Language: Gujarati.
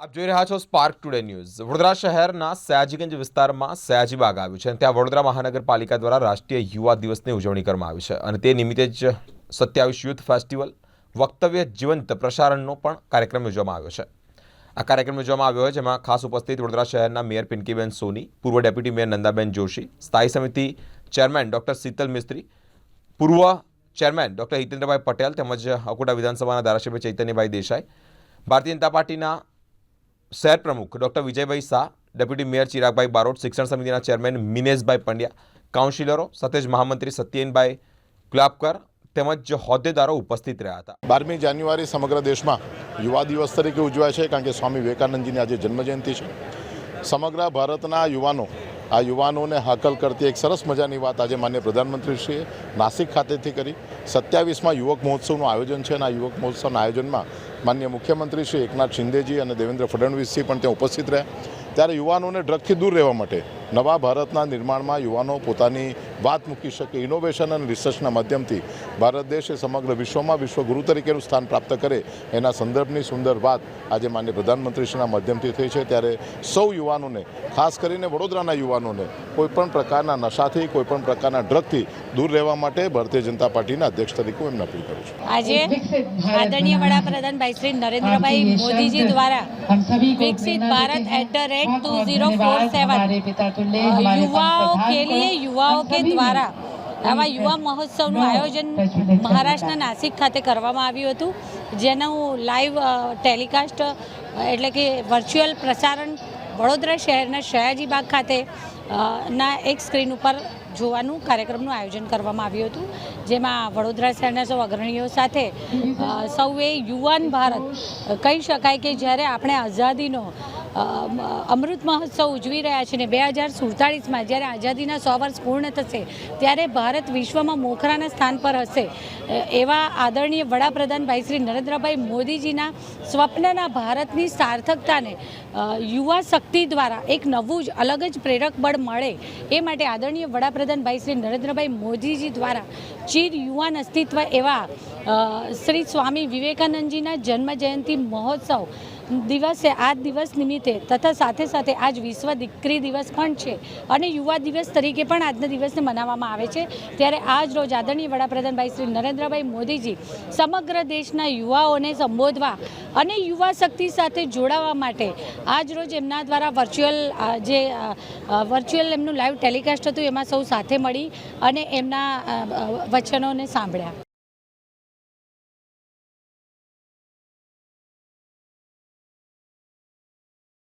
આપ જોઈ રહ્યા છો સ્પાર્ક ટુડે ન્યૂઝ વડોદરા શહેરના સયાજીગંજ વિસ્તારમાં સયાજીબાગ આવ્યું છે અને ત્યાં વડોદરા મહાનગરપાલિકા દ્વારા રાષ્ટ્રીય યુવા દિવસની ઉજવણી કરવામાં આવી છે અને તે નિમિત્તે જ સત્યાવીસ યુથ ફેસ્ટિવલ, વક્તવ્ય જીવંત પ્રસારણનો પણ કાર્યક્રમ યોજવામાં આવ્યો છે. આ કાર્યક્રમ યોજવામાં આવ્યો છે જેમાં ખાસ ઉપસ્થિત વડોદરા શહેરના મેયર પિંકીબેન સોની, પૂર્વ ડેપ્યુટી મેયર નંદાબેન જોશી, સ્થાયી સમિતિ ચેરમેન ડોક્ટર શીતલ મિસ્ત્રી, પૂર્વ ચેરમેન ડોક્ટર હિતેન્દ્રભાઈ પટેલ તેમજ અકોટા વિધાનસભાના ધારાસભ્ય ચૈતન્યભાઈ દેસાઈ, ભારતીય જનતા પાર્ટીના શહેર પ્રમુખ doctor Vijaybhai Shah, deputy mayor ચિરાગભાઈ બારોટ, શિક્ષણ સમિતિના ચેરમેન મિનેશભાઈ પંડ્યા, કાઉન્સિલરો સાથે જ મહામંત્રી સત્યેનભાઈ ગુલાબકર તેમજ હોદ્દેદારો ઉપસ્થિત રહ્યા હતા. બારમી જાન્યુઆરી સમગ્ર દેશમાં યુવા દિવસ તરીકે ઉજવાય છે કારણ કે સ્વામી વિવેકાનંદજીની આજે જન્મજયંતિ છે. સમગ્ર ભારતના યુવાનો, આ યુવાનોને હાકલ કરતી એક સરસ મજાની વાત આજે માન્ય પ્રધાનમંત્રીશ્રીએ નાસિક ખાતેથી કરી. સત્યાવીસમાં યુવક મહોત્સવનું આયોજન છે અને આ યુવક મહોત્સવના આયોજનમાં માન્ય મુખ્યમંત્રી શ્રી એકનાથ શિંદેજી અને દેવેન્દ્ર ફડણવીસજી પણ ત્યાં ઉપસ્થિત રહ્યા. ત્યારે યુવાનોને ડ્રગથી દૂર રહેવા માટે નવા ભારતના નિર્માણમાં યુવાનો પોતાની વાત મૂકી શકે ઇનોવેશન અને રિસર્ચના માધ્યમથી ભારત દેશે સમગ્ર વિશ્વમાં વિશ્વગુરુ તરીકેનું સ્થાન પ્રાપ્ત કરે એના સંદર્ભની સુંદર વાત આજે માન્ય પ્રધાનમંત્રીશ્રીના માધ્યમથી થઈ છે. ત્યારે સૌ યુવાનોને ખાસ કરીને વડોદરાના યુવાનોને કોઈપણ પ્રકારના નશાથી કોઈપણ પ્રકારના ડ્રગથી દૂર રહેવા માટે ભારતીય જનતા પાર્ટીના અધ્યક્ષ તરીકે હું એમને અપીલ કરું છું. આજે આદરણીય વડાપ્રધાન ભાઈ શ્રી નરેન્દ્રભાઈ મોદીજી દ્વારા વિકસિત Bharat at the rate two zero four seven યુવાઓ કે લીએ યુવાઓ કે દ્વારા આવા યુવા મહોત્સવનું આયોજન મહારાષ્ટ્રના નાસિક ખાતે કરવામાં આવ્યું હતું જેનું લાઈવ ટેલિકાસ્ટ એટલે કે વર્ચ્યુઅલ પ્રસારણ વડોદરા શહેરના સયાજીબાગ ખાતે ના એક સ્ક્રીન ઉપર જોવાનું કાર્યક્રમનું આયોજન કરવામાં આવ્યું હતું જેમાં વડોદરા શહેરના સૌ અગ્રણીઓ સાથે સૌએ યુવાન ભારત કહી શકાય કે જ્યારે આપણે આઝાદીનો અમૃત મહોત્સવ ઉજવી રહ્યા છે ને બે હજાર સુડતાળીસમાં જ્યારે આઝાદીના સો વર્ષ પૂર્ણ થશે, ત્યારે ભારત વિશ્વમાં મોખરાના સ્થાન પર હશે. એવા આદરણીય વડાપ્રધાન ભાઈ શ્રી નરેન્દ્રભાઈ મોદીજીના સ્વપ્નના ભારતની સાર્થકતાને યુવા શક્તિ દ્વારા એક નવું જ અલગ જ પ્રેરક બળ મળે એ માટે આદરણીય વડાપ્રધાન ભાઈ શ્રી નરેન્દ્રભાઈ મોદીજી દ્વારા ચીર યુવાન અસ્તિત્વ એવા શ્રી સ્વામી વિવેકાનંદજીના જન્મ જયંતિ મહોત્સવ દિવસે આ દિવસ નિમિત્તે તથા સાથે સાથે આજ વિશ્વ દીકરી દિવસ પણ છે અને યુવા દિવસ તરીકે પણ આજના દિવસને મનાવવામાં આવે છે. ત્યારે આજ રોજ આદરણીય વડાપ્રધાનભાઈ શ્રી નરેન્દ્રભાઈ મોદીજી સમગ્ર દેશના યુવાઓને સંબોધવા અને યુવા શક્તિ સાથે જોડાવા માટે આજ રોજ એમના દ્વારા વર્ચ્યુઅલ જે વર્ચ્યુઅલ એમનું લાઈવ ટેલિકાસ્ટ હતું, એમાં સૌ સાથે મળી અને એમના વચનોને સાંભળ્યા.